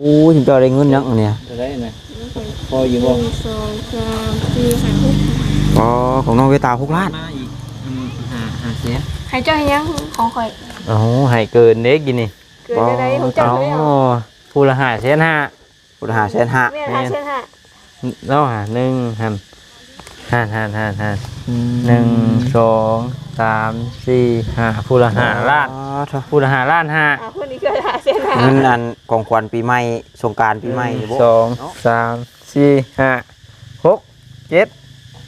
โอ้ยเจ้าได้เงินยังอันเนี่ยจะได้นะพออยู่บ่หนึ่งสองสามสี่ห้าหกอ๋อของน้องเวตาหกล้านมาอีกอืมหาหาเสียใครเจ้าให้ยังของข่อยโอ้โหให้เกินเด็กกินนี่เกิดได้ได้ของเจ้าไม่เอาผู้ละห้าแสนห้าผู้ละห้าแสนห้าแม่ห้าเช่นห้าแล้วหาหนึ่งหันหันหันหันหันหนึ่งสอง สามสี่ห้าผู้ละห้าล้านผู้ละห้าล้านห้าอ่าคนนี้เกิดห้าเช่นห้าเงินอันของขวัญปีใหม่สงกรารปีใหม่นี่บ่สองสามสี่ห้าหกเจ็ด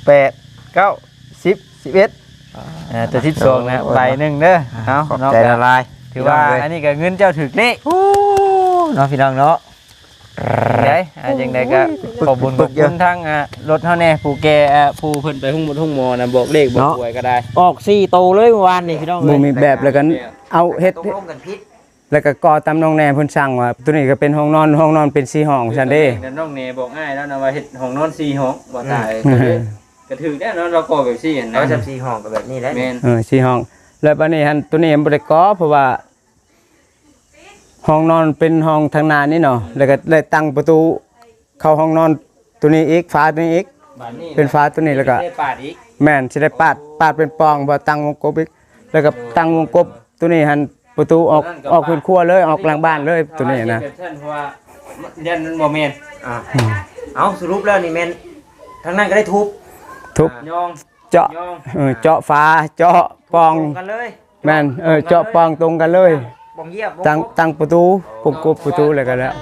แปดเก้าสิบสิบเอ็ดอ่าตัวที่สองนะใบหนึ่งเด้อเอาขอบเนาะใจละลายถือว่าอันนี้ก็เงินเจ้าถึกนี่โอ้เนาะพี่น้องเนาะ ได้อ่าจังไดก็ขอบคุญขอบคุณทั้งอ่ารถเฮาแน่ผู้แก่อ่าผู้เพิ่นไปหุ้งหมดหุ้งหมอนะบอกเลขบอกหวยก็ได้ออกสี่โตเลยเมื่อวานนี่พี่น้องบ่มีแบบแล้วก็เอาเฮ็ดตกลงกันพิษแล้วก็ก่อตามน้องแนเพิ่นสั่งว่าตัวนี้ก็เป็นห้องนอนห้องนอนเป็นสี่ห้องซั่นเด้ดี๋ยวน้องเนบอกง่ายแล้วนะว่าเฮ็ดห้องนอน4ห้องบ่ตายก็เลยก็ถึกแน่นอนเราก่อแบบซี่เห็นร้อยนะสามสี่ห้องก็แบบนี้แหละแม่นเออสี่ห้อง แล้วบัดนี้หันตัวนี้บ่ได้ก่อเพราะว่า ห้องนอนเป็นห้องทางหน้านี่เนาะแล้วก็เลยตั้งประตู เข้าห้องนอนตัวนี้อีกฝาตัวนี้อีก บ้านนี้เป็นฟ้าตัวนี้แล้วก็ ได้ปาดอีกแม่นสิได้ปาดปาดเป็นปองบ่ตั้งวงกบอีกแล้วก็ตั้งวงกบตัวนี้หันประตูออกออกเป็นครัวเลยออกหลังบ้านเลยตัวนี้นะเพราะว่ายันมันบ่แม่นอะเอาสรุปแล้วนี่แม่นทางนั้นก็ได้ทุบทุบ ยองเจาะยองเออเจาะฟ้าเจาะปอง ตรงกันเลยแม่นเออเจาะปองตรงกันเลย บงเยียบตั้งตั้งประตูปุ่มกบประตูเลยกันแล้ว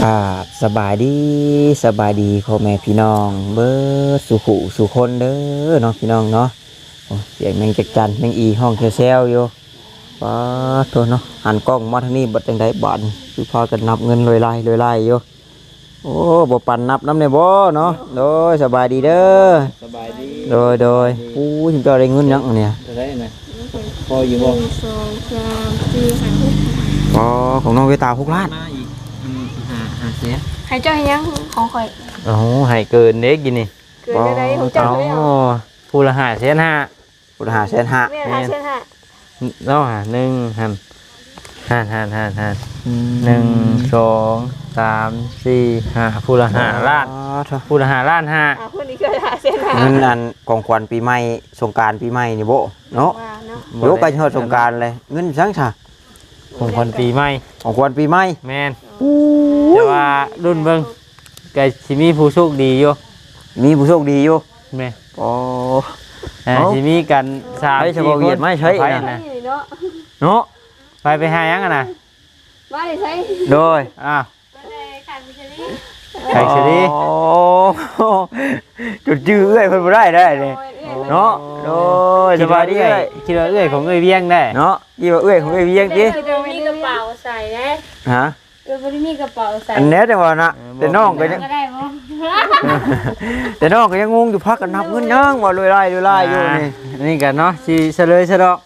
กราบสบายดีสบายดีพ่อแม่พี่น้อง เบิดสุขุสุคนเด้อเนาะพี่น้องเนาะเสียงแมงจักจันแมงอีห้องแซวๆอยู่ ป้าดโตัวเนาะหันกล้องมาทางนี้บัดจังไดบัดคือพากันนับเงินลอยไล่ลอยไล่อยู่โอ้บ่ปันนับน้ำในบ่เนาะโดยสบายดีเด้อสบายดีโดยโดยอู้ยเจ้าได้เงินยังอันเนี่ยจะได้นะพออยู่หบ่นึ่งสองสามสี่ห้าหกอ๋อของน้องเวตาหกล้านมาอีกอืมหาหาเสียใครเจ้าให้ยังของข่อยโอ้โหให้เกินเด็กกินนี่เกิดได้ได้ของเจ้าไม่เอาผู้ละห้าแสนห้าพุทธหาแสนห้าแม่ห้าเช่นห้า แล้วหาหนึ่งหันหันหันหันหันหนึ่งสองสามสี่ห้าผู้ละห้าล้านอ๋อเถอะผู้ละห้าล้านห้าอ่าคนนี้เกิดห้าเช่นห้าเงินอันของขวัญปีใหม่สงกรารปีใหม่นี่โบเนาะว่าเนาะโยกไปฮอดสงกรารเลยเงินสังชาของคนปีใหม่ของขวัญปีใหม่แมนแต่ว่ารุ่นเบิ้งก็สิมีผู้โชคดีอยู่มีผู้โชคดีอยู่แม่โอ้ อ่าเอ้า สิมีกันสามให้เฉสี่พาะคเวียนดไม่ใช่ไปนะ นะ นี่เนาะเนาะไปไปหายังกันนะว่าได้ใช้โดยอ้าวว่าได้ขันไปใช้นี่ไก่เฉลีโอ้จุดจื้อเอ้ยเพิ่นบ่ได้ได้เลยเนาะโดยสคิดบาว่ายดีเอ้เอ้ยยคิดว่าเอ้ยของเอ้ยเวียงได้เนาะยี่ว่าเอ้ยของเอ้ยเวียงติเดี๋ยวมีกระเป๋าใส่นะฮะเดี๋ยวไม่ได้มีกระเป๋าใส่อันแนี้จังว่านะแต่น้องก็ยังก็ได้บ่แต่น้องก็ยังงงอยู่พักกันนับเงินยังว่าลอยไล่ลอยไล่อยู่นี่านี่กันเนาะสิเฉลยซะดอก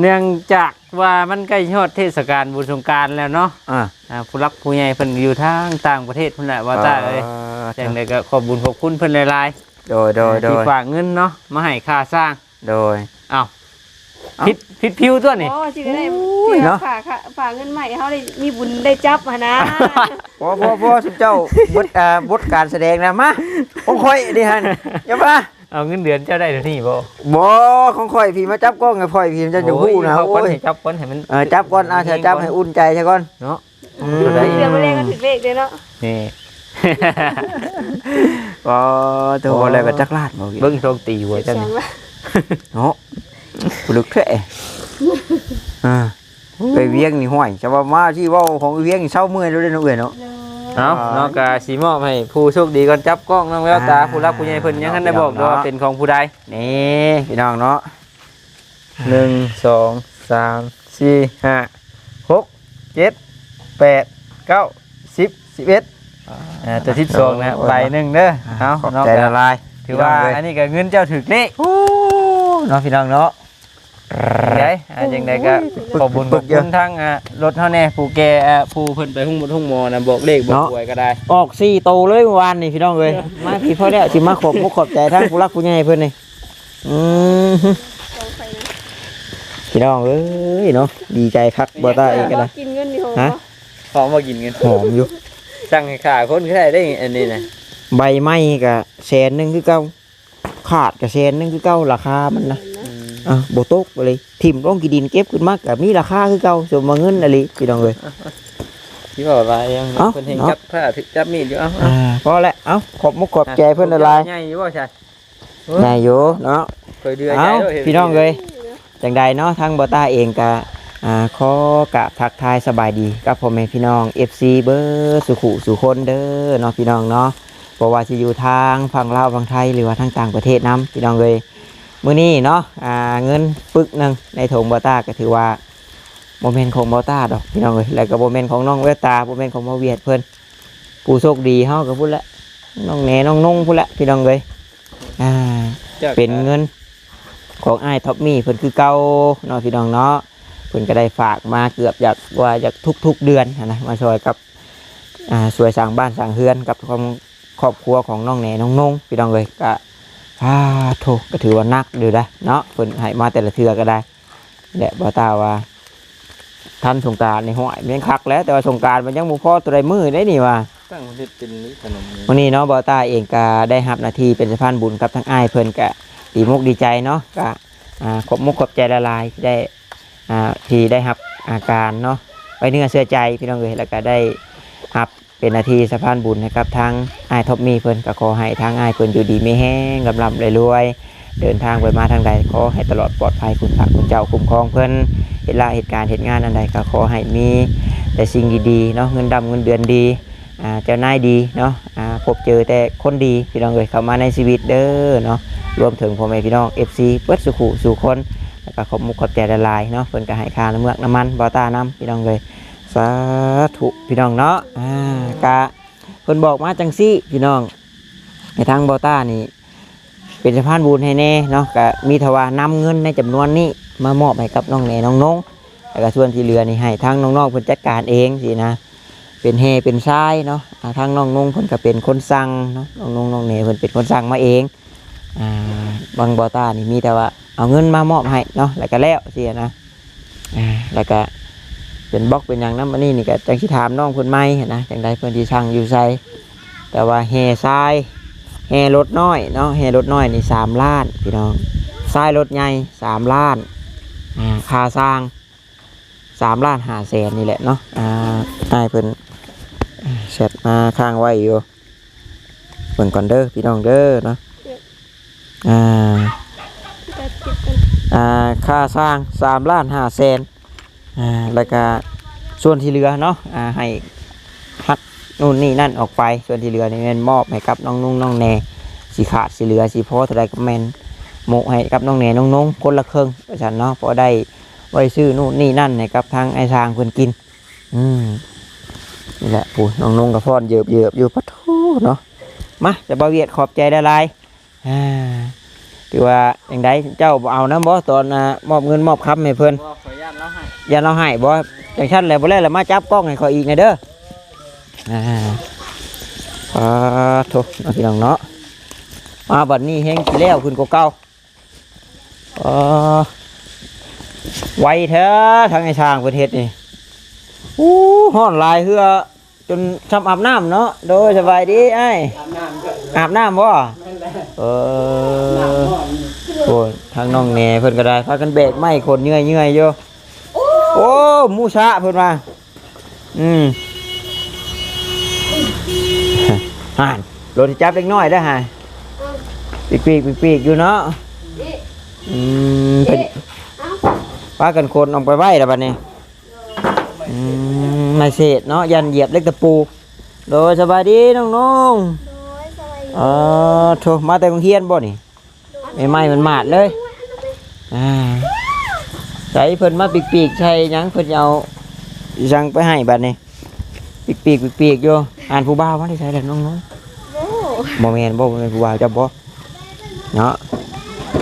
เนื่องจากว่ามันใกล้ฮอดเทศกาลบุญสงกรารแล้วเนาะอ่า อ่าผู้รักผู้ใหญ่เพิ่นอยู่ทางต่างประเทศพุ่นแหละว่าตาเอ้ยจังไดก็ขอบบุญขอบคุณเพิ่นหลายโดยๆโดยโดที่ยฝากเงินเนาะมาให้ค่าสร้างโดย อ้าวเอ้า ผิดผิดผิวตัวนี่ โอ้สิได้อุ้ยที่เนาะฝากค่ะฝากเงินใหม่เขาได้มีบุญได้จับมานะ พอพอพอสิเจ้าบทอ่าบทการแสดงนะมาของข่อยดิฮันอย่ามา เอาเงินเดือนเจ้าได้เดี๋ยวนี้บ่บ่ของข่อยพี่มาจับกล้องให้ข่อยพี่มันจะจะฮู้นะโอ้โอ้ยยให้จับก้นให้มันเออจับก่อนอาจะจับให้อุ่นใจซะก่อนเนาะอืมได้เดือนมาแรงก็ถึงเลขเลยเนาะนี่ก็ตัวอะไรก็จักลาดบ่เบิ่งโชคตีหัวจังแสงว่าเนาะผู้ลึกแท้อ่าไปเวียงนี่ห้อยจะว่ามาที่เว้าของเวียงนี่เศร้าเมื่อยแล้วเด้อเนาะเอ้ยเนาะ เอาเนาะกะสิมอบให้ผู้โชคดีก่อนจับกล้องน้องแววตาอ่าผู้รักผู้ใหญ่เพิ่นยังทันได้บอกว่าเป็นของผู้ใดนี่พี่น้องเนาะหนึ่งสองสามสี่ห้าหกเจ็ดแปดเก้าสิบสิบเอ็ดอ่าตัวที่สองนะใบหนึ่งเด้อเอาขอบเนาะใจละลายถือว่าอันนี้ก็เงินเจ้าถึกนี่โอ้เนาะพี่น้องเนาะ ได้อ่าจังไดก็ขอบคุญขอบคุณทั้งอ่ารถเฮาแน่ผู้แก่อ่าผู้เพิ่นไปหุ้งหมดหุ้งหมอนะบอกเลขบอกหวยก็ได้ ออกสี่โตเลยเมื่อวานนี่พี่น้องเลยมาพี่พ่อแล้วสิมาขอบมุกขอบใจทั้งผู้รักผู้ใหญ่เพิ่นนี่อืมพี่น้องเอ้ยเนาะดีใจคักบ่ตาเองก็ได้กินเงินนี่โหฮะพร้อมมากินเงินหอมอยู่สั่งให้ขาคนก็ได้ได้อันนี้นะใบไม้ก็แสนหนึงคือเก่าขาดก็แสนหนึงคือเก่าราคามันนะ อะบ่ตกเลยทิ่มลงกี่ดินเก็บขึ้นมาก็มีราคาคือเก่าสมว่าเงินอะไรพี่น้องเอ้ยที่บอกว่ายังเอ้าเพิ่นเห็นเนาะจับผ้าถึกจับมีดอยู่เอ้าอ่าพอแล้วเอ้าขอบมุกขอบใจเพิ่นละลายใหญ่อยู่บ่ใช่นายอยู่เนาะเคยเดือดเอ้าใจด้วยห็พี่น้องเลยจังใดเนาะทางบอต้าเองก็อ่าขอกะทักทายสบายดีกับพ่อแม่พี่น้อง FC เบอร์สุขุสุคนเด้อเนาะพี่น้องเนาะบ่ว่าสิอยู่ทางฝั่งลาวฝั่งไทยหรือว่าทางต่างประเทศนํพี่น้องเลย มื้อนี้เนาะอ่าเงินปึกหนึงในถุงบอต้าก็ถือว่าโมเมนต์ของบอต้าดอกพี่น้องเลยแล้วก็โมเมนต์ของน้องเวตาโมเมนต์ของมาเวียดเพิ่นผู้โชคดีเฮาก็พูดละน้องแหนน้องนุ่งพูดละพี่น้องเลยอ่าจ้าเป็นเงินของไอ้ายท็อปมี่เพิ่นคือเก่าเนาะพี่น้องเนาะเพิ่นก็ได้ฝากมาเกือบอยากว่าอยากทุก ๆเดือนหั้นนะมาช่วยกับอ่าช่วยสร้างบ้านสร้างเฮือนกับความครอบครัวของน้องแหน่น้องนงพี่น้องเลยก็ อ่าโถก็ถือว่านักอยู่นะเนาะเพิ่นให้มาแต่ละเทือก็ได้แหละบ่ตาว่าท่านสงกรารในห้อยแม่นคักแล้วแต่ว่าสงกรารมันยังบ่พอตัวใดมือได้นี่ว่าตั้งที่เป็นนี่ขนมนี่วันนี้เนาะบอต้าเองก็ได้รับหน้าที่เป็นสะพานบุญกับทั้งอ้ายเพิ่นก็ดีมุกดีใจเนาะก็อ่าขอบมุกขอบใจละลายที่ได้อ่าที่ได้รับอาการเนาะไว้เนื้อเสื้อใจพี่น้องเอ้ยแล้วก็ได้รับ เป็นนาทีสะพานบุญนะครับทางอ้ายท็อปมีเพิ่นก็ขอให้ทางอ้ายเพิ่นอยู่ดีไม่แห้งกำลำรวยเดินทางไปมาทางใดขอให้ตลอดปลอดภัยคุณพระคุณเจ้าคุ้มครองเพิ่นเหตุละเหตุการณ์เหตุงานอันใดก็ขอให้มีแต่สิ่งดีๆเนาะเงินดำเงินเดือนดีเจ้านายดีเนาะพบเจอแต่คนดีพี่น้องเอ้ยเข้ามาในชีวิตเด้อเนาะรวมถึงพ่อแม่พี่น้อง FC เปิดสุขุสู่คนแล้วก็ขอบมุกขอบใจละลายเนาะเพิ่นก็ให้ค่าน้ำเมือกน้ำมันบอต้าน้ำพี่น้องเลย สาธุพี่น้องเนาะอ่ากะเพิ่นบอกมาจังซี่พี่น้องในทางบอต้านี่เป็นสะพานบุญให้แน่เนาะก็มีทว่านำเงินในจำนวนนี้มามอบให้กับน้องแหน่น้องนงแล้วก็ส่วนที่เหลือนี่ให้ทางน้องๆเพิ่นจัดการเองสินะ เป็นเฮเป็นทรายเนาะอ่าทางน้องนงเพิ่นก็เป็นคนสั่งเนาะน้องนงน้องเนเพิ่นเป็นคนสั่งมาเองอ่าบางบอต้านี่มีแต่ว่าเอาเงินมามอบให้เนาะแล้วก็แล้วเสียนะอ่าแล้วก็ เป็นบล็อกเป็นอย่างนั้นมานี่นี่ก็จังสิถามน้องเพิ่นไหมนะจังใดเพิ่นที่สั่งอยู่ใส่แต่ว่าเฮทรายเฮรถน้อยเนาะเฮรถน้อยนี่สามล้านพี่น้องทรายรถใหญ่สามล้านอ่าค่าสร้างสามล้านห้าแสนนี่แหละเนาะอ่าให้เพิ่นแชทมาข้างไว้อยู่เบิ่งก่อนเด้อพี่น้องเด้อเนาะอ่าอ่าค่าสร้างสามล้านห้าแสน อ่าแล้วก็ส่วนที่เหลือเนาะอ่าให้หักนู่นนี่นั่นออกไปส่วนที่เหลือนี่แม่นมอบให้กับน้องนุ่งน้องแนสีขาดสีเหลือสีพอเท่าไรก็แม่นโมให้กับน้องแหนน้องนุ่งคนละครึ่งประชันเนาะพอได้ไว้ซื้อนู่นนี่นั่นให้กับทางไอ้ทางเพิ่นกิน อืมนี่แหละปูน้องนุ่งกับพ่อนเยือบเยือบอยู่ปะทูเนาะมาจะบาเวียดขอบใจได้ลายอ่า ถือว่าอย่างไดเจ้าเอานะบ่ตอนมอบเงินมอบคำให้เพิ่นขออนุญาตเล่าให้อย่าเราให้บ่อย่างชั้นแล้วบ่แล้วล้วมาจับกล้องให้ขอยอีกหนะเด้ออ่าปาโถน้องพี่น้องเนาะมาบัดนี้แฮงสิแล้วขึ้นกว่าเก่าอ๋อไวเถอะทางไอ้ช้างเพิ่นเฮ็ดนี่อู้ห้อนลายเฮือจนทำอาบน้ำเนาะโดยสบายดีไอ้อาบน้ำบ่ เออโอ้ยทางน้องแหน่เพิ่นก็ได้พากันแบกไม้คนเหนื่อยเหนื่อยๆอยู่โอ้หมูชะเพิ่นมาอืมห่านรถที่จับเล็กน้อยได้อฮะปีกปีกปีกปีกๆอยู่เนาะอืมเพิ่นพากันคนออกไปไว้แล้วบัดนี้อืมไม่เศษเนาะยันเหยียบเล็กตะปูโดยสบายดีน้องน้องๆ เออโถมาแต่โรงเรียนบ่นี่ไม่ไหม้มันมาดเลยอ่าใส่เพิ่นมาปีกปีกๆใช่หยังเพิ่นเอาสั่งไปให้บัดนี้ปีกปีกปีกปีกๆอยู่อ่านผู้บ่าวมาได้ใช่แล้วน้องน้องโอ้ๆบ่แม่นบ่บ่แม่นผู้บ่าวจะบ่เนาะ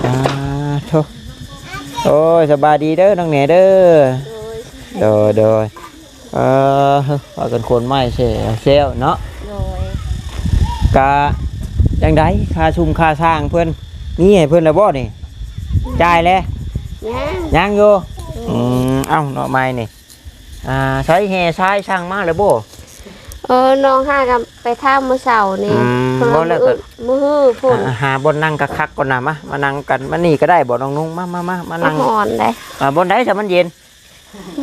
อ่าโถโอ้ยสบายดีเด้อน้องแหน่เด้อโดยโดยโดยเออว่ากันคนไม่ใช่เซลเนาะโดยกะ ยังไดค่าชุมค่าสร้างเพิ่นนี่ให้เพิ่นแล้วบ่นี่จ่ายแล้วย่างยังอยู่อืมเอ้าเนาะไม่นี่อ่าใช้แห่ทรายช่างมาแล้วบ่เออน้องห้ากันไปท่ามือเสาร์นี่อืมเพิ่นบ่แล้วก็มือพุ่นอ่าหาบนนั่งคักๆก่อนนะมามานั่งกันมานี่ก็ได้บ่น้องนุ่งมามามามานั่งหอนได้อ่าบนไหนถ้ามันเย็น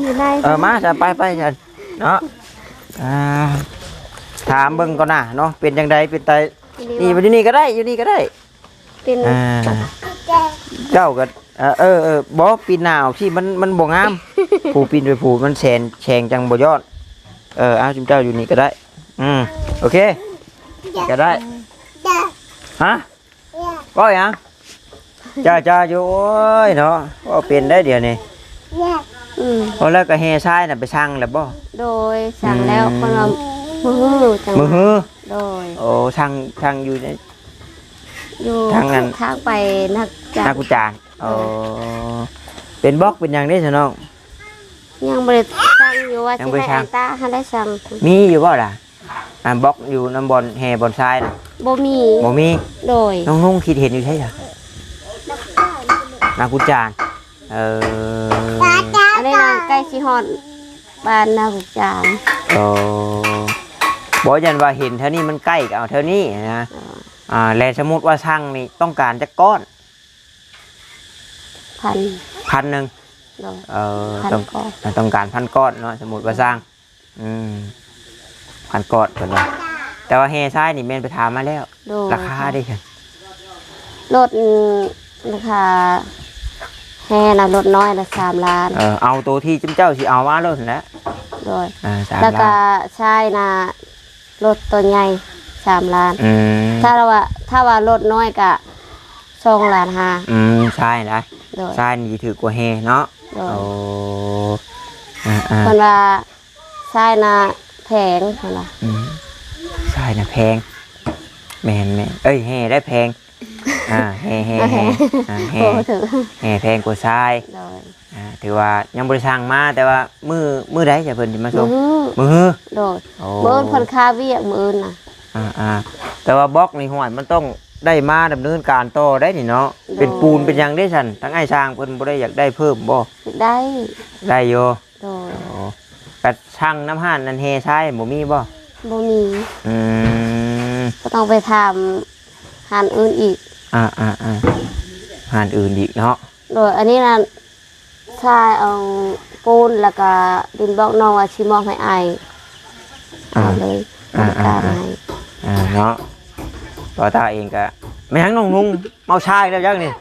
อยู่ได้เออมาจะไปไปกันเนาะอ่าถามเบิ่งก่อนนะเนาะเป็นจังไดเป็นไต นี่อยู่นี่ก็ได้อยู่นี่ก็ได้เป็นอ่าเจ้าก็เออเออเออบ่ปีนหนาวที่มันมันบ่งาม ผูปีนไปผูมันแฉนแฉงจังบ่ยอด เออเอาจุมเจ้าอยู่นี่ก็ได้ อืมโอเค ก็ได้ฮะว่าหยังจ้าจ้าอยู่โอ้ยเนาะว่าเป็นได้เดี๋ยวนี้อืมพอแล้วก็แห่ทรายน่ะไปช่างแล้วบ่โดยสั่งแล้วอืมคนละ มือจังมือฮือโดยโอ้ช่างช่างอยู่ใน อยู่ทางนั้น ทางไปนักจันาบกุจานโอ้เป็นบล็อกเป็นหยังได้ซะน้อง ยังบริสั่งอยู่ว่ายัจะงบ่ให้สั่อังนตาให้ได้สั่งมีอยู่บ่ล่ะอ่าบล็อกอยู่น้ำบอลแห่บอลทรายน่ะบ่มีบ่มี โดยน้องนุ่งคิดเห็นอยู่ใช่ไหมนากุจาน เอออันนี้นะใกล้ชิฮอดบ้านนาบุกจานโอ้ บอกยันว่าเห็นเท่านี้มันใกล้กับเอาเท่านี้นะอ่าแล้วสมมติว่าช่างนี่ต้องการจะก้อนพันพันหนึ่งโดยเออพันต้องก็ต้องการพันก้อนเนาะสมมติว่าสร้างอืมพันก้อนก่อนว่าแต่ว่าเฮซ้ายนี่เมนไปถามมาแล้วโดยราคาได้ค่ะรถราคาแห่นะรถน้อยละสามล้าน เออเอาตัวที่จิ้มเจ้าสิเอามาแล้วนั่นแหละโดยอ่าสามแล้วก็ล้านใช่นะ รถตัวใหญ่สามล้าน อืมถ้าเราว่าถ้าว่ารถน้อยก็สองล้านห้าอืมใช่นะโดยใช่นี่ถือกว่าเฮเนาะโดยโอ้อ่าอ่าคนว่าใช่นะแพงคนว่าอืมใช่นะแพงแมนแมนเอ้ยแห่ได้แพงอ่าแห่แห่แห่อ่าแห่โอ้ถือแห่แพงกว่าทราย โดย อ่าถือว่ายังบริสั่งมาแต่ว่ามือมือใดจะเพิ่นจะมามืส่งอมือโดยโอ้มือคนค่าเวียกมือน่ะอ่าอ่าแต่ว่าบล็อกนี่ห่วยมันต้องได้มาดำเนินการต่อได้นี่เนาะเป็นปูนเป็นหยังได้สันทั้งไอ้ช่างเพิ่นบ่ได้อยากได้เพิ่มบ่ได้ได้โยโดยโอ้กระช่างน้ำห่านนันเฮใช่บ่มีบ่บ่มีอืมก็ต้องไปทำหานอื่นอีก อ่าอ่าอ่าห่านอื่นอีกเนาะโดยอันนี้นะ ใช่เอาปูนแล้วก็ดินบล็อกน้องว่าชิมองให้อายเอาเลยบริการให้อ่าเนาะต่อตาเองก็ไม่ทั้งน้องนุ่งเมาชายแล้วยังนี่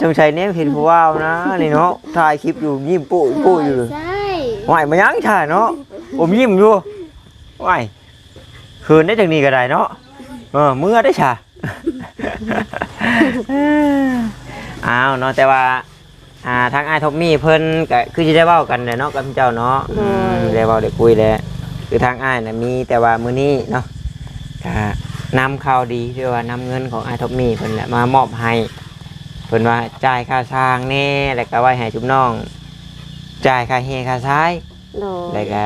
จงชัยเนี่ยเห็นผู้ว่าวนะนี่เนาะถ่ายคลิปอยู่ยิ้มปุ๊ปุ๊อยู่ใช่ไหวมายังชายเนาะผมยิ้มอยู่ไหวคืนได้จากนี้ก็ได้เนาะเออเมื่อได้ชาอ้าวเนาะแต่ว่า อ่าทางไอ้ายทอมมี่เพิ่นก็คือจะได้เว้ากันแหละเนาะกับเจ้าเนาะอืมได้เว้าได้คุยแล้วคือทางอ้ายน่ะมีแต่ว่ามื้อนี้เนาะก็นำข่าวดีที่ว่านำเงินของไอ้ายทอมมี่เพิ่นแหละมามอบให้เพิ่นว่าจ่ายค่าสร้างแน่แล้วก็ไว้ให้ชุมน้อง จ่ายค่าเฮค่าซ้าย โดยแล้วก็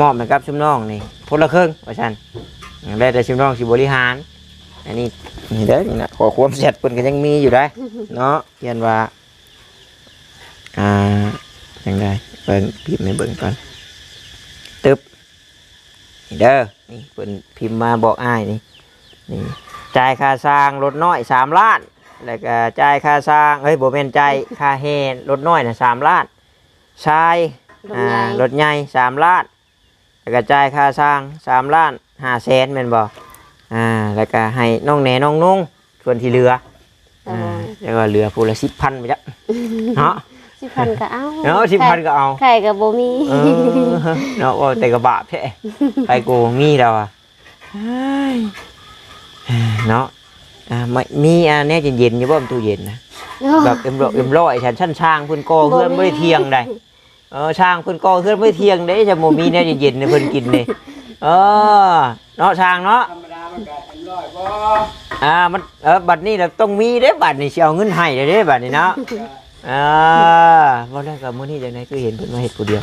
มอบให้กับชุมน้องนี่คนละครึ่งว่าซั่นแล้วแต่ชุมน้องสิบริหาร อันนี้นี่เด้อนี่นะขอความเสร็จเพิ่นก็ยังมีอยู่ได้อเนาะเขียนว่า อ่าจังไดเบิ่งพิมพ์ให้เบิ่งก่อนตึ๊บนี่เด้อนี่เพิ่นพิมพ์มาบอกอ้ายนี่นี่จ่ายค่าสร้างรถน้อยสามล้านแล้วก็จ่ายค่าสร้างเฮ้ยบ่แม่นจ่ายค่าเฮรถน้อยน่ะสามล้านชายรถอ่าใหญ่รถใหญ่สามล้าน แล้วก็จ่ายค่าสร้างสามล้านห้าแสนแม่นบ่อ่าแล้วก็ให้น้องแหน่น้องนุ่งส่วนที่เหลือโดอ่ายแล้วก็เหลือผู้ละสิบพันไปจ้ะเนาะ สิบพันก็เอาเนาะสิบพันก็เอาไข่กับโบมีเออเนาะว่าแต่กระบาปแท้ไปโกงมีเราอะเฮ้ยเนาะอ่าไม่มีอ่าแน่เย็นๆอยู่บ่มนตู้เย็นนะแบบเอ็มร้อยเอ็มร้อยฉันชั้นช่างเพิ่นก่อเพื่อนไม่ได้เที่ยงได้เออช่างเพิ่นก่อเพื่อนไม่ได้เที่ยงได้จะโมมีแน่เย็นๆเนี่ยเพิ่นกินนี่เออเนาะช่างเนาะธรรมดามันก็เอ็มร้อยบ่อ่ามันเออบัตรนี้เราต้องมีเด้บัตรนี่สิเอาเงินให้เด้เด้บัตรนี่เนาะ อ่าบ่ได้กับมื้อนี้จังไดคือเห็นเพิ่นมาเฮ็ดผู้เดียว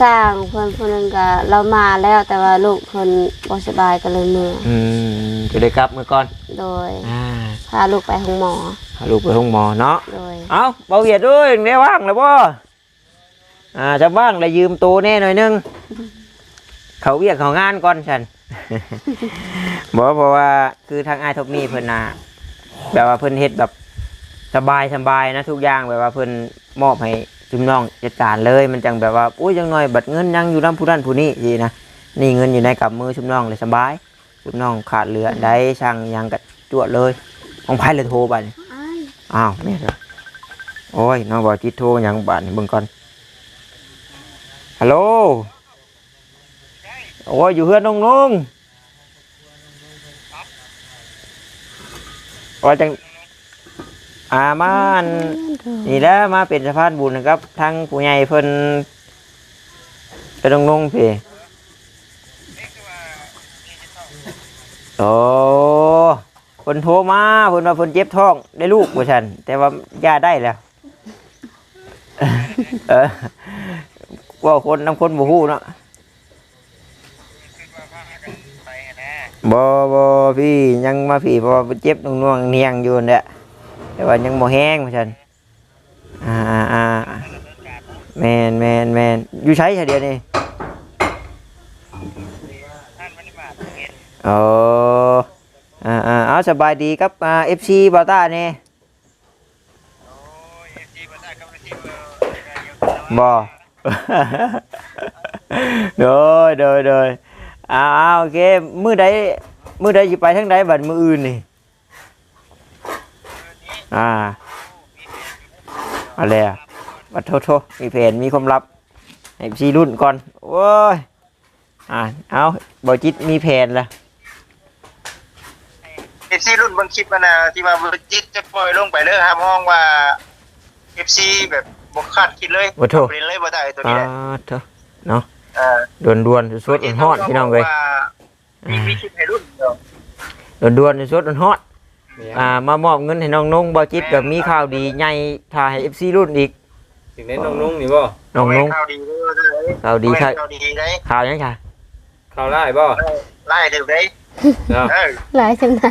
สร้างเพิ่นผู้หนึงก็เรามาแล้วแต่ว่าลูกเพิ่นบ่สบายก็เลยเมื่ออืมก็เลยกลับมื้อก่อนโดยอ่าพาลูกไปห้องหมอ พาลูกไปห้องหมอเนาะโดย เอาเบาเหยียดด้วยได้ว่างแล้วบ่อ่าจะว่างแล้วยืมตัวแน่หน่อยนึงเขาเวียกเขางานก่อนฉัน บอกเพราะว่าคือทางไอ้ายทบมีเพิ่นน่ะแบบว่าเพิ่นเฮ็ดแบบ สบายสบายนะทุกอย่างแบบว่าเพิ่นมอบให้จุมน้องจัดการเลยมันจังแบบว่าอุ้ยจังหน่อยบัตรเงินยังอยู่นํผู้นั้นผู้นี้สินะนี่เงินอยู่ในกับมือจุมน้องเลยสบายจุมน้องขาดเหลือได้ช่างหยังกะจวดเลยของไผเลยโทรบัดนี้อ้าวแม่นเหรอโอ้ยน้องบอกจิตโทรหยังบาดนี่เบิ่งก่อนฮัลโหลโอ้ยอยู่เฮือนน้องนุ่งว่าจัง อามาอันนี่แหล้วมาเป็นสะพานบุญนะครับทางผู้ใหญ่เพิ่นเป็นน้องเพี่โอ้เพิ่นโทรมาเพิ่นว่าเพิ่นเจ็บท้องได้ลูกบ่ฉันแต่ว่าย่าได้แล้ว เออว่าคนน้ำคนบ่ฮู้เนาะ บ่บ่พี่ยังมาพี่เพราะว่าเจ็บตรงน่วงเนียงอยู่นั่นแหละ แต่ว่ายังบ่แห้งว่าซั่นอ่าอ่าอ่าแม่นแม่นแม่นอยู่ใช้ซะเดียวนี่โอ้อ่าอ่าเอาสบายดีครับอ่า FC บาต้านี่บ่โดยโดยโดยอ่าอ่าโอเคมื้ อใดมื้อใดสิไปทางใดบัดมื้ออื่นนี่อ่าอะไรอะบัดโทษโทษมีแผนมีความลับให้พี่รุ่นก่อนโอ้ยอ่าเอาบ่จิตมีแผนละเอฟซีรุ่นบางคลิปมานะที่ว่าบริจิตจะปล่อยลงไปเลยครับห้องว่าเอฟซีแบบบกคาดคิดเลยโอ้โถเรียนเลยบ่ได้ตัวอ่านี้แหละเถอะเนาะเออด่วนๆสดๆฮอดๆพี่น้องเอ้ยว่ามีมีคลิปให้รุ่นเดียวด่วนๆสดๆฮอดๆ อ่ามามอบเงินให้น้องนงบ่จิตกับมีข่าวดีใหญ่ถ่ายให้ FC รุ่นอีกถึงได้น้องนุ่งนี่บ่น้องนงข่าวดีเลยข่าวดีคค่ะข่าวดีได้ข่าวยังค่ะเข้าได้บ่ไล่เดี๋ยวได้เนาะเออหลายจังได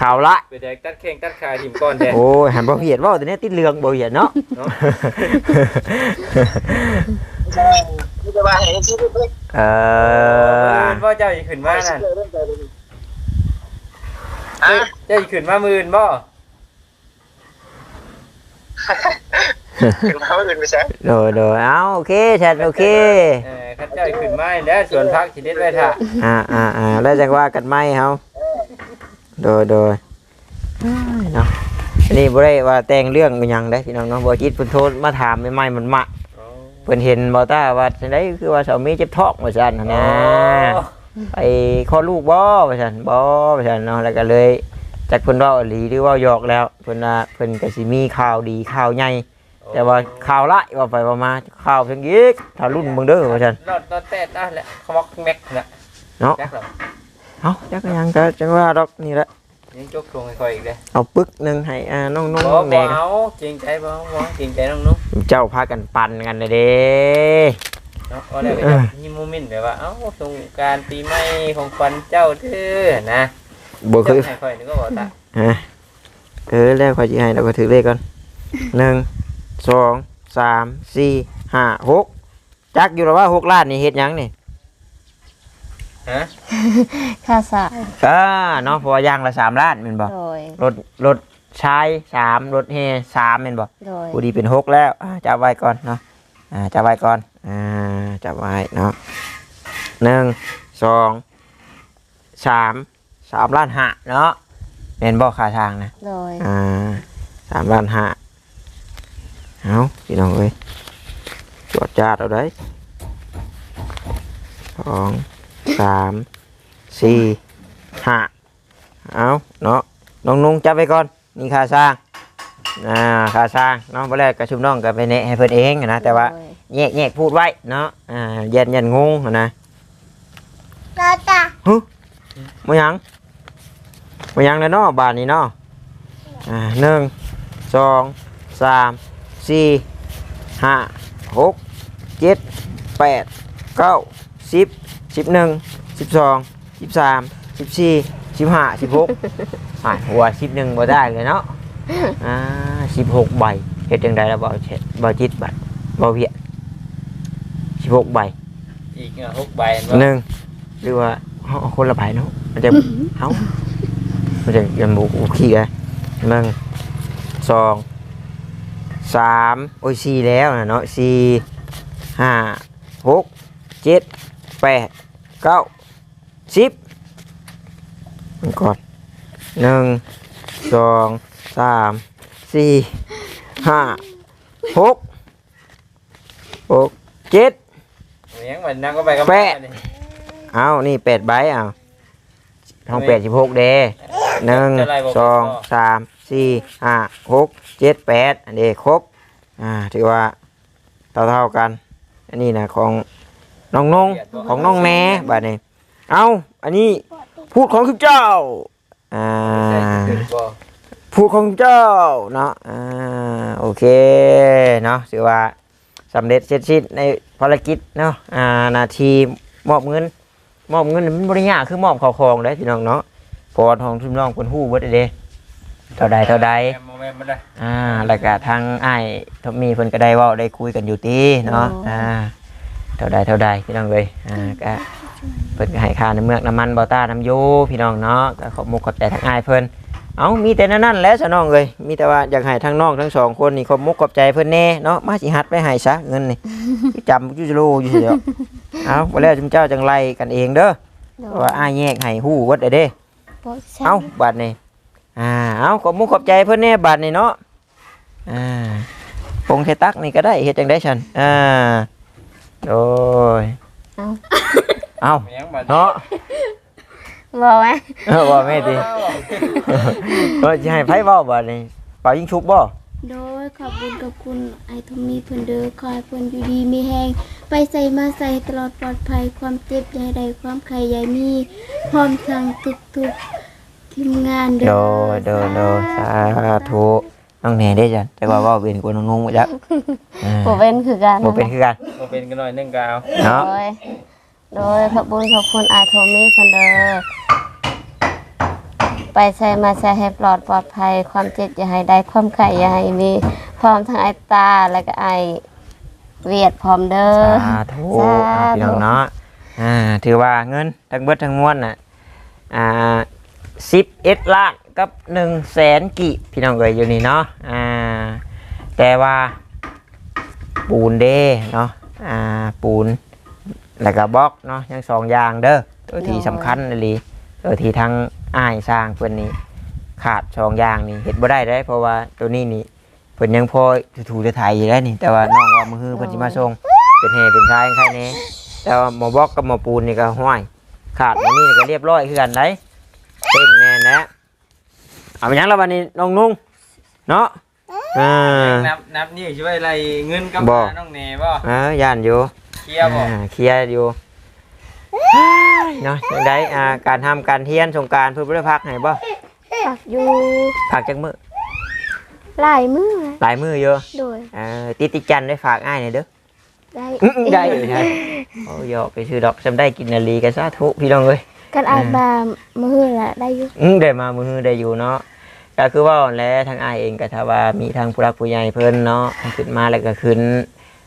ข่าวละไปแดกตัดแข้งตัดขาทีมก้อนแท้โอ้ยหันบ่เหียดเว่าแต่เนี้ยติดเรืองบ่เหียดเนาะเนาะนี่จะว่าให้เอฟซีรุ่นเลยเออมื่นบ่เจ้าสิขึ้นมานั่น อะเจ้าสิขึ้นมามื่นบ่ถึงเขาอื่นไปซะโดยโดยเอาโอเคแชทโอเค เออคันเจ้าสิขึ้นมาแล้วส่วนพักสิเด็ดไว้ท่าอ่าอ่าอ่าแล้วจังว่ากันไหมเฮาโดยโดยอ้ายเนาะอันนี่บ่ได้ว่าแต่งเรื่องอิหยังได้พี่น้องเนาะบ่จิตเพิ่นโทรมาถามใหม่ๆมันมะเพิ่นเห็นบ่ตาว่าจังไดคือว่าสามีเจ็บท้องว่าซั่นหั้นนะ ไปคลอดลูกบ่ว่าซั่นบ่ว่าซั่นเนาะแล้วก็เลยจักเพิ่นเว้าอีหลีหรือเว่าหยอกแล้วเพิ่นว่าเพิ่นก็สิมีข่าวดีข่าวใหญ่แต่ว่าข่าวร้ายว่าไปว่ามาข่าวเพียงอีกถ้ารุ่นเบิ่งเด้อว่าซั่นนอดนอดแตดได้แหละขมอกแม็กน่ะเนาะจักหรอเอ้าจักก็ยังก็จังว่าดอกนี่แหละยังจกทวงให้ค่อยอีกเด้เอาปึกหนึงให้อ่าน้องบ่ๆบ่แหน่เอาเกรงใจบ่บ่เกรงใจน้องนุ่งเจ้าพากันปั่นกันเลยเด้ เนาะว่าแล้วก็จะมีโมเมนต์แบบว่าเอ้าสงกรารปีใหม่ของขวัญเจ้าเด้อนะบ่เคจัยกให้ค่อยนึกว่าบ่ตาฮะเออแล้วขอยสิให้เราก็ถือเลขก่อนหนึ่งสองสามสี่ห้าหกจักอยู่แล้วว่าหกล้านนี่เฮ็ดหยังนี่ฮะค่าสายก็เนาะเพราะว่าอย่างละสามล้านแม่นบ่โดย รถรถชายสามรถเฮสามแม่นบ่โดยกูดีเป็นหกแล้วอ่าจับไว้ก่อนเนาะ อ่าจับไว้ก่อนอ่าจับไว้เนาะหนึ่งสองสามสามล้านห้าเนาะแม่นบ่ค่าทางนะโดยอ่าสามล้านห้าเอาพี่น้องเอ้ยจวดจาดเอาได้สองสามสี่ห้าเอาเนาะน้องนุ่งจับไปก่อนนี่ค่าสร้าง อ่าค่าสร้างเนาะเมื่อแรกกระชุมน้องก็ไปเนะให้เพิ่นเองนะแต่ว่าโดยแยกแยกพูดไว้เนาะอ่าเย็นเย็นงงนะจ้าจ้ามายังมายังแล้วเนาะบาทนี้เนาะอ่าหนึ่งสองสสามสี่ห้าหกเจ็ดแปดเก้าสิบสิบหนึ่งสิบสองสิบสามสิบสี่สิบห้าสิบหกอ่าหัวสิบหนึ่งบ่ได้เลยเนาะ อ่าสิบหกใบเฮ็ดจังไดแล้วบ่เช็ดบ่จิตบัดบ่เวียสิบหกใบอีกหกใบหนึ่งหรือว่าเอาเอาคนละใบเนาะมันจะเอ้ามันจะยังบุกขี้กันหนึ่งสองสามโอ้ยสี่แล้วนะเนาะสี่ห้าหกเจ็ดแปดเก้าสิบมันก่อนหนึ่งสอง สามสี่ห้าหกหกเจ็ดยังเหมือนนั่งก็ไปกับแปะเอานี่แปดใบเอาท้องแปดสิบหกเดหนึ่งสองสามสี่ห้าหกเจ็ดแปดอันนี้ครบอ่าถือว่าเท่าเท่าๆกัน อันนี้นะของน้องนงของน้องแหน่บัดนี้เอาอันนี้พูดของข้าเจ้าอ่า พูดของเจ้าเนาะอ่าโอเคเนาะถือว่าสำเร็จเสร็จสิ้นในภารกิจเนาะอ่านาทีมอบเงิน มอบเงินนี่มันบริยากคือมอบข้าวของได้พี่น้องเนาะเพอทองทุ่มน้องคนหู้เบิดเด้เท่าใดเท่าใดโมเมนต์มันได้อ่าแล้วก็ทางอ้ายทอมมี่เพิ่นก็ได้เว้าได้คุยกันอยู่ติเนาะอ่าเท่าใดเท่าใดพี่น้องเอ้ยอ่าก็เพิ่นก็ให้ค่าน้ำเมือกน้ำมันเบาต้าน้ำโยพี่น้องเนาะก็ขอบมุกขอบใจทางอ้ายเพิ่น เอามีแต่นั้นนั่นแหล้วซะน้องเอ้ยมีแต่ว่าอยากให้ทั้งน้องทั้งสองคนนี่ขอบมุกขอบใจเพิ่นแน่เนาะมาสิหัดไปให้ซะเงินนี่จำอยู่จะรู้อยู่เดียวเอาบ่แล้วจุมเจ้าจังไล่กันเองเด้อโดเพราะว่าอ้ายแยกให้ฮู้วัดเด้อเด้โอ้ยใช่เอาบัดนี้อ่าเอาขอบมุกขอบใจเพิ่นแน่บัดนี้เนาะอ่าปงเทตักนี่ก็ได้เฮ็ดจังได้ฉันอ่าโอ้ยเอาเอายังเหมือนเนาะ บอกไหมเออว่าแม่ติเออสิให้ไผเว้าบัดนี้เป่ายิงชุบบ่โดยขอบคุณกับคุณไอทอมมีเพิ่นเด้อคอยเพิ่นอยู่ดีมีแหงไปใส่มาใส่ตลอดปลอดภัยความเจ็บอย่าให้ใดความไข่อย่ามีพร้อมทางทุกๆทีมงานเด้โดอยโดยโดยสาธุน้องแหน่ได้จันแต่ว่าเว้าเป็นคนงงๆบ่จักอ่าผมเป็นคือกันบ่เป็นคือกันโมเป็นกันหน่อยนึงกาวโดเนาะย โดยขอบคุณขอบคุณอาโทมี่คนเด้อไปใส่มาใส่ให้ปลอดปลอดภัย ความเจ็บอย่าให้ได้ความไข่อย่าให้มีพร้อมทั้งไอตาแล้วก็ไอเวียดพร้อมเด้อ สาธุสาธุ อ่าพี่น้องเนาะอ่าถือว่าเงินทั้งเบิดทั้งมวลน่ะอ่าสิบเอ็ดล้านกับหนึ่งแสนกิพี่น้องเอ๋ยอยู่นี่เนาะอ่าแต่ว่าปูนเด้เนาะอ่าปูน แล้วก็บล็อกเนาะยังสองอย่างเด้อตัวที่สำคัญเลยตัวที่ทั้งอ้ายสร้างเพื่อนนี่ขาดสองอย่างนี่เห็นบ่ได้ได้ เพราะว่าตัวนี้นี่เพิ่นยังพอถูๆจะถ่ายอยู่แล้วนี่ แต่ว่าน้องว่ามือฮือเพิ่นสิมาส่งเป็นแห่เป็นชายใครเนี่ยแต่ว่าหมอบล็อกกับหมอปูนนี่ก็ห้อยขาดหมอนี่ก็เรียบร้อยคือกันได้เต้นแน่นะเอาไปยังแล้ววันนี้น้องนุ่งเนาะ อ่า นับนับนี่ช่วยอะไรเงินกับบ่น้องเน่บ่เออย่านอยู่เคลียร์บ่อ่าเคลียร์อยู่เนาะยังได้อ่าการทำการเทียนสงกรารเพื่อบ่ได้พักให้บ่ปักอยู่พักจักมือหลายมื้อหลายมือเยอะโดยเออติดติจันได้ฝากอ้ายหน่อยเด้อ ได้อื้อได้เลยใช่โอ้ยอกไปซื้อดอกจำได้กินนาลีกันซะทุพี่น้องเอ้ยกันอายบามื้อละได้อยู่อืมได้มามือได้อยู่เนาะ ก็คือว่าแล้วทางอ้ายเองก็ถ้าว่ามีทางผู้รักผู้ใหญ่เพิ่นเนาะขึ้นมาแล้วก็ขึ้น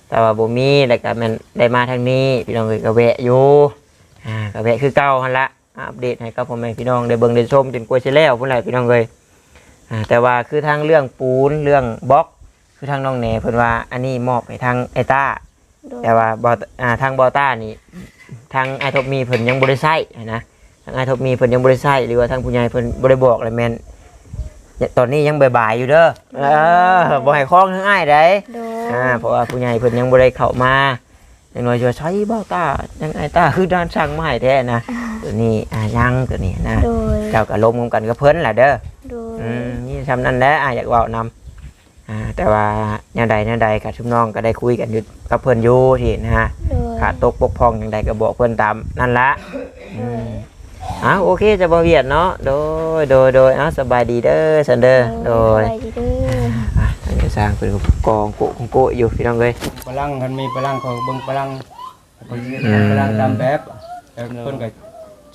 แต่ว่าบ่มีแล้วก็แมันได้มาทางนี้ พี่น้องเอ้ยก็แวะอยู่อ่าก็แวะคือเก่าหั่นละอัปเดตให้กับพ่อแม่พี่น้องได้เบิ่งได้ชมจนกว่าสิแล้วพุ่นแหละพี่น้องเอ้ยอ่าแต่ว่าคือทางเรื่องปูนเรื่องบล็อก คือทางน้องแหน่เพิ่นว่าอันนี้มอบให้ทางไอต้า โดยแต่ว่าบออ่าทางบอต้านี่ทางไอทบมีเพิ่นยังบริไซนะทางไอทบมีเพิ่นยังบริไซหรือว่าทางผู้ใหญ่เพิ่นบริบอกเลยแมนเนี่ย ตอนนี้ยังบ่ายๆอยู่เด้อเออบ่ให้คล้องทั้งอ้ายได้โดยอ่าเพราะว่าผู้ใหญ่เพิ่นยังบ่ได้เข้ามาอย่างน้อยจะใช้บอต้ายังไอต้าคือด้านช่างไม้แท้นะตัวนี้อ่ายังตัวนี้นะโดยเจ้าก็ลมกันกับเพิ่นแหละเด้อโดยอืมนี่ทำนั่นแหละอะอยากเว่านำอ่าแต่ว่าแนวใดแนวใดกับชุมน้องก็ได้คุยกันอยู่กับเพื่อนอยู่ที่นะฮะโดยขาดตกบกพร่องอย่างใดก็บอกเพื่อนตามนั่นละอืม อ่าโอเคจะบาเวียดเนาะโดยโดยโดยอะสบายดีเด้อสันเดอร์โดยสบายดีเด้ออะทางนี้สร้างเพิ่นก็กองโกะของโกะอยู่พี่น้องเอ้ยพลังคันมีพลังเขาเบิ่งพลังเพิ่นอืมพลังตามแบบแล้วเพิ่นก็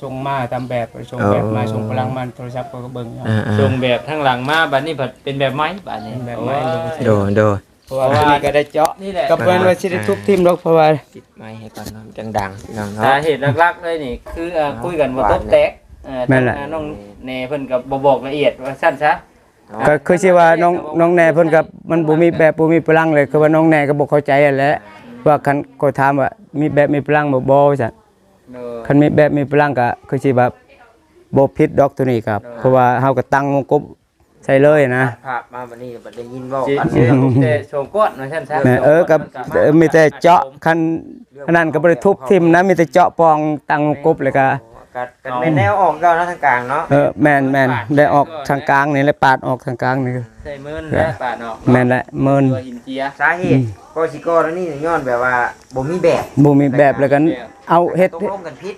ส่งมาตามแบบส่งแบบมาอ๋อส่งพลังมาโทรศัพท์เขาก็เบิ่งเอาอ่าส่งแบบทางหลังมาบัดนี้ผัดเป็นแบบไม้บัดนี้เป็นแบบโอ้ไม้ยๆโดนโดน เพราะว่าอันนี้ก็ได้เจาะนี่แหละ กับเพิ่นว่าสิได้ทุบทิ่มดอกเพราะว่าปิดไม้ให้ก่อนเนาะจังดังพี่น้องเนาะ สาเหตุหลักๆเลยนี่ คือเอ่อคุยกันบ่ตบแตกเอ่อแม่นแหละ ทางน้องเนเพิ่นก็บ่บอกละเอียดว่าสั้นซะก็คือสิว่าน้องน้องแหน่เพิ่นก็มันบ่มีแบบบ่มีพลังเลยคือว่าน้องแหน่ก็บ่เข้าใจนั่นแหละว่าคันก็ถามว่ามีแบบมีพลังบ่บ่ซั่นเออคันมีแบบมีพลังก็คือสิแบบบ่ผิดดอกตัวนี้ครับ เพราะว่าเฮาก็ตั้งวงกบ ใส่เลยนะ ภาพมาบัดนี้บัดได้ยินเว้าสิกันสิแต่โชงกวดว่าสั้นซะแม่เออกับเออมีแต่เจาะคันอันนั้นก็บ่ได้ทุบทิ่มนะมีแต่เจาะปองตั้งวงกบเลยก็กัดกันเป็นแนวออกเก่าเนาะทางกลางเนาะเออแม่นแม่นได้ออกทางกลางนี่แหละปาดออกทางกลางนี่ใส่มือและปาดออกแม่นแหละเมินตัวหินเจียสาเหตุก็สิก็แล้วนี่ย้อนแบบว่าบ่มีแบบบ่มีแบบแล้วกันเอาเฮ็ดตกลงกันผิด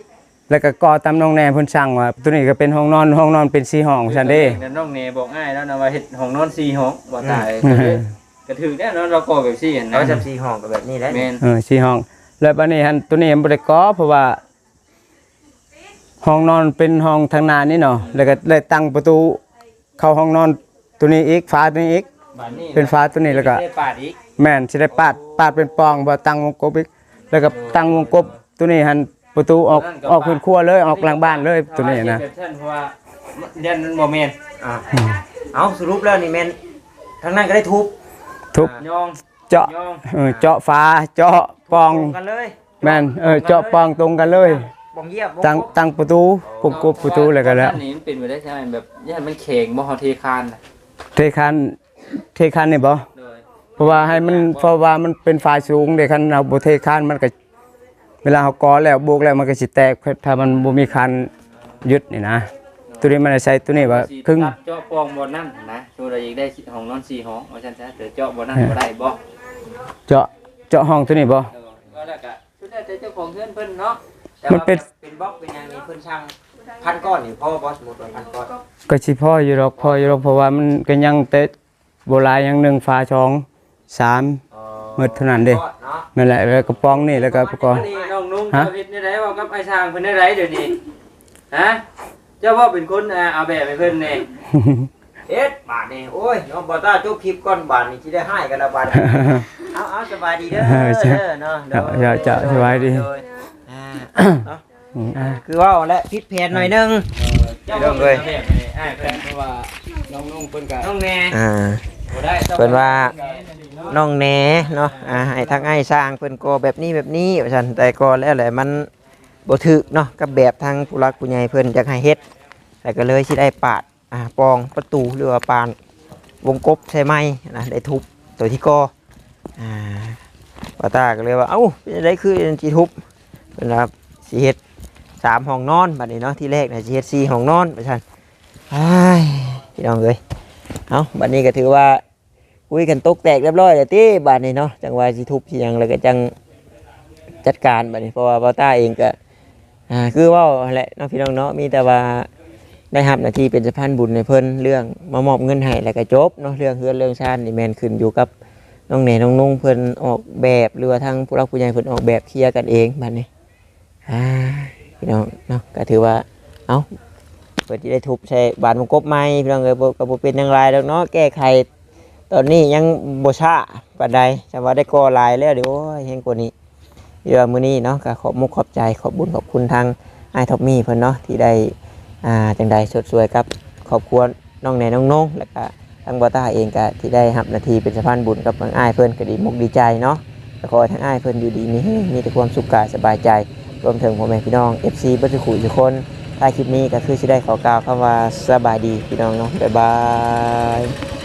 แล้วก็ก่อตามน้องแหน่เพิ่นสั่งว่าตัวนี้ก็เป็นห้องนอนห้องนอนเป็น4ห้องซั่นเด้นั่นน้องเนบอกง่ายแล้วนะว่าเฮ็ดห้องนอน4ห้องบ่ตายอืมก็ถือแน่นอนเราก่อแบบซี่เห็นนะเอาจับสี่ห้องก็แบบนี้แหละแม่นเออ4ห้อง แล้วบัดนี้หันตัวนี้มันบ่ได้ก่อเพราะว่าห้องนอนเป็นห้องทางหน้านี่เนาะแล้วก็เลยตั้งประตูเข้าห้องนอนตัวนี้อีกฝาตัวนี้อีกบัดนี้เป็นฟ้าตัวนี้แล้วก็ได้ปาดอีกแม่นสิได้ปาดปาดเป็นปองบ่ตั้งวงกบอีกแล้วก็ตั้งวงกบตัวนี้หัน ประตูออกออกเพิ่นครัวเลยออกหลังบ้านเลยตัวนี้นะเพราะว่ายันมันบ่แม่นอะเอาสรุปแล้วนี่แม่นทางนั้นก็ได้ทุบทุบยองเจาะเออเจาะฟ้าเจาะปองตรงกันเลยแม่นเออเจาะปองตรงกันเลยปองเยียบตั้งตั้งประตูกบกบประตูเลยก็แล้วนนี้มันเป็นไปได้ใช่ไหมแบบยันมันแข็งบ่เฮาเทคานเทคันเทคันนี่บ่เพราะว่าให้มันเพราะว่ามันเป็นฝ่ายสูงเด้คันเอาบ่เทคันมันก็ เวลาเฮาก่อแล้วโบกแล้วมันก็สิแตกถ้ามันบ่มีคันยึดนี่นะตัวนี้มันใช้ตัวนี้ว่าครึ่งตัดเจาะปองบ่นั่นนะตัวเราอีกได้ห้องนอน4ห้องว่าซั่นซะแต่เจาะบ่นั่นบ่ได้บ่เจาะเจาะห้องตัวนี้บ่เออก็แล้วก็สุดท้ายแต่เจ้าของเพื่อนเพิ่นเนาะแต่มันว่าเป็นเป็นบล็อกเป็นอย่างนี้เพิ่นช่างพันก้อนนี่พ่อบอสสมมุติว่าพันก้อนก็สิพ่ออยู่ดอกพ่ออยู่ดอกเพราะว่ามันก็ยังแต่โบราณยังหนึ่งฟ้าช่องสาม มืดเท่านั้นเด้ก้อนเนาะนั่นแหละแล้วก็ปองนี่แล้วก็ประกอบนี่น้องนุ่งฮะเจ้าเฮ็ดได้ไดว่ากับไอ้ช่างเพิ่นได้ไดเดี๋ยวนี้ฮะเจ้าว่าเป็นคนอ่าเอาแบบให้เพิ่นแน่เอ็ดบาทนี่โอ้ยน้องบ่ต้าจบคลิปก่อนบาทนี่สิได้ให้กันละบาทเอาเอาสบายดีเด้อเออใช่เด้อเนาะเดี๋ยวจะสบายดีเออ่าเนาะอืมอะคือว่าและผิดแผนหน่อยหนึงเจ้าเรื่องเลยอาแบบให้อ้ายเพิ่นเพราะว่าน้องนุ่งเพิ่นก็น้องแน่อ่าบ่ได้จ้เพิ่นว่า น้องแหนเนาะอ่าให้ทางไอ้สร้างเพิ่นก็แบบนี้แบบนี้ว่าซั่นแต่ก็แล้วแหละมันบ่ถึกเนาะกับแบบทางผู้รักผู้ใหญ่เพิ่นอยากให้เฮ็ดแล้วก็เลยสิได้ปาดอ่าปองประตูหรือว่าปานวงกบใช่ไหมนะได้ทุบตัวที่ก่ออ่าป้าตาก็เลยว่าเอ้าเป็นจั่งใดคือสิทุบเพิ่นว่าสิเฮ็ดสามห้องนอนบัดนี้เนาะที่แรกนะสิเฮ็ดสี่ห้องนอนว่าซั่นอ้ายพี่น้องเอ้ยเอ้าบัดนี้ก็ถือว่า คุยกันตกแตกเรียบร้อยเลยที่บาดนี้เนาะจังหวะสิทุบสิหยังแล้วก็จังจัดการบาดนี้เพราะว่าเบาต้าเองก็อ่าคือว่าแหละเนาะพี่น้องเนาะมีแต่ว่าได้รับหน้าที่เป็นสะพานบุญในเพิ่นเรื่องมามอบเงินให้แล้วก็จบเนาะเรื่องเฮือนเรื่องชาตินี่แมนขึ้นอยู่กับน้องแหน่น้องนุ่งเพิ่นออกแบบหรือว่าทางผู้รักผู้ใหญ่เพิ่นออกแบบเคลียร์กันเองบาดนี้อ่าพี่น้องเนาะก็ถือว่าเอ้าเปิดที่ได้ทุบใช้บานวงกบไม้พี่น้องเอ้ยบ่ก็บ่เป็นอย่างไรดอกเนาะแก้ไข ตอนนี้ยังบชาปานใดแต่ว่าได้ก่อลายแล้วเดี๋ยวโอ้ยเฮงกว่านี้เดี๋ยวมื้อนี้เนาะก็ขอบมุกขอบใจขอบบุญขอบคุณทางไอ้ท็อปมี่เพิ่นเนาะที่ได้อ่าจังใดสดสวยกับครอบครัวน้องแหน่น้องนงแล้วก็ทางบอต้าเองก็ที่ได้รับหนาทีเป็นสะพานบุญกับทางไอ้เพิ่นก็ดีมุกดีใจเนาะก็ขอให้ทางอ้เพิ่นอยู่ดีมีมีแต่ความสุขกายสบายใจรวมถึงพ่อแม่พี่น้อง FC เบ่ทุกคู่ทุกคนท้าคลิปนี้ก็คือสิได้ขอกล่าวคำว่าสบายดีพี่น้องเนาะบ๊ายบาย